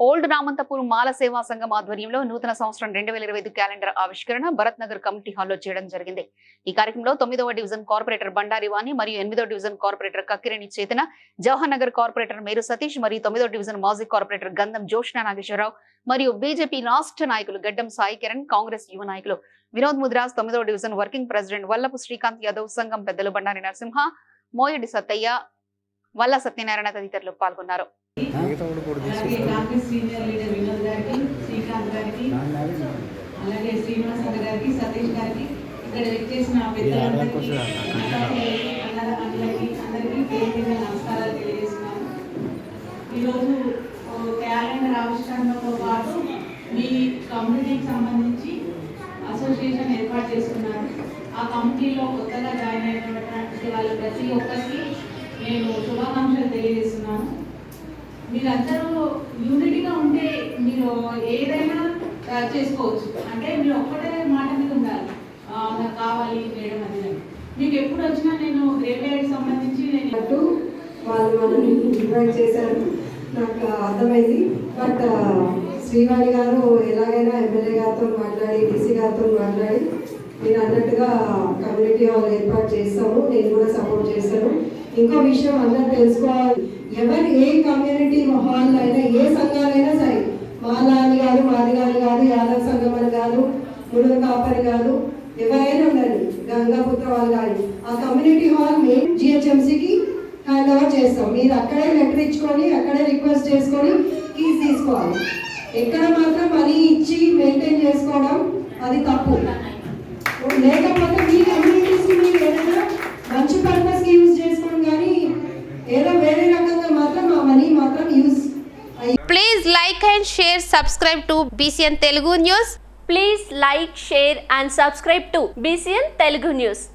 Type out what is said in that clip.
Old Ramanthapur మాల సేవా సంఘం ఆధ్వర్యంలో నూతన సంవత్సరం రెండు వేల ఇరవై ఐదు క్యాలెండర్ ఆవిష్కరణ భరత్ నగర్ కమిటీ హాల్లో చేయడం జరిగింది. ఈ కార్యక్రమంలో తొమ్మిదవ డివిజన్ కార్పొరేటర్ బండారి వాణి మరియు ఎనిమిదవ division corporator Kakkireni Chetana Jawahar Nagar corporator Meru Satish మరియు తొమ్మిదవ డివిజన్ మాజీ కార్పొరేటర్ గంధం జోష్నా నాగేశ్వరరావు మరియు బీజేపీ రాష్ట్ర నాయకులు గడ్డం సాయి కిరణ్ కాంగ్రెస్ యువ నాయకులు వినోద్ ముద్రాజ్ తొమ్మిదవ division working president Vallapu Srikanth Yadav సంఘం పెద్దలు బండారి నరసింహ మోయడి సత్తయ్య వల్ల సత్యనారాయణ తదితరులు పాల్గొన్నారు. అలాగే తీసుకొస్తాను కాంగ్రెస్ సీనియర్ లీడర్ వినోద్ గారికి శ్రీకాంత్ గారికి అలాగే శ్రీనివాస్ గారికి సతీష్ గారికి ఇక్కడ వచ్చేసిన పెద్దలందరికీ అందరి- అందరికీ అందరికీ పేరు మీద నమస్కారాలు తెలియజేస్తున్నాను. ఈరోజు క్యాలెండర్ ఆవిష్కరణతో పాటు మీ కమ్యూనిటీకి సంబంధించి అసోసియేషన్ ఏర్పాటు చేసుకున్నారు. ఆ కమిటీలో కొత్తగా జాయిన్ అయినటువంటి వాళ్ళ ప్రతి ఒక్కరికి నేను శుభాకాంక్షలు తెలియజేస్తున్నాను. మీరందరూ యూనిటీగా ఉంటే మీరు ఏదైనా చేసుకోవచ్చు. అంటే మీరు ఒక్కటే మాట మీద ఉండాలి. నాకు కావాలి వేయడం అది మీకు ఎప్పుడు వచ్చినా నేను గ్రేవ్యార్డ్ సంబంధించి నేను అన్నట్టు వాళ్ళు మనల్ని ఇన్వైట్ చేశారు. నాకు అర్థమైంది. బట్ శ్రీవాణి గారు ఎలాగైనా ఎమ్మెల్యే గారితో మాట్లాడి డీసీ గారితో మాట్లాడి నేను అన్నట్టుగా కమ్యూనిటీ హాల్ ఏర్పాటు చేస్తాము నేను కూడా సపోర్ట్ చేస్తాను. ఇంకో విషయం అందరూ తెలుసుకోవాలి. ఎవరు ఏ కమ్యూనిటీ హాల్ అయినా ఏ సంఘాలైనా సరే మా నాన్న కాదు మాది కాదు కాదు యాదవ్ సంఘం అని కాదు ముడుగు కాపరి కాదు ఎవరైనా ఉండండి గంగాపుత్ర వాళ్ళు కానీ ఆ కమ్యూనిటీ హాల్ మేము జిహెచ్ఎంసీకి హ్యాండ్ ఓవర్ చేస్తాం. మీరు అక్కడే లెటర్ ఇచ్చుకొని అక్కడే రిక్వెస్ట్ చేసుకొని కీస్ తీసుకోవాలి. ఎక్కడ మాత్రం మనీ ఇచ్చి మెయింటైన్ చేసుకోవడం అది తప్పు లేకపోతే మీ కమ్యూనిటీస్ మీరు ఏదైనా మంచి పర్పస్కి యూజ్ చేసుకోండి కానీ ఏదో వేరే రకంగా మాత్రం ఆ మనీ మాత్రం use Please like and share, subscribe to BCN Telugu News. Please like, share and subscribe to BCN Telugu News.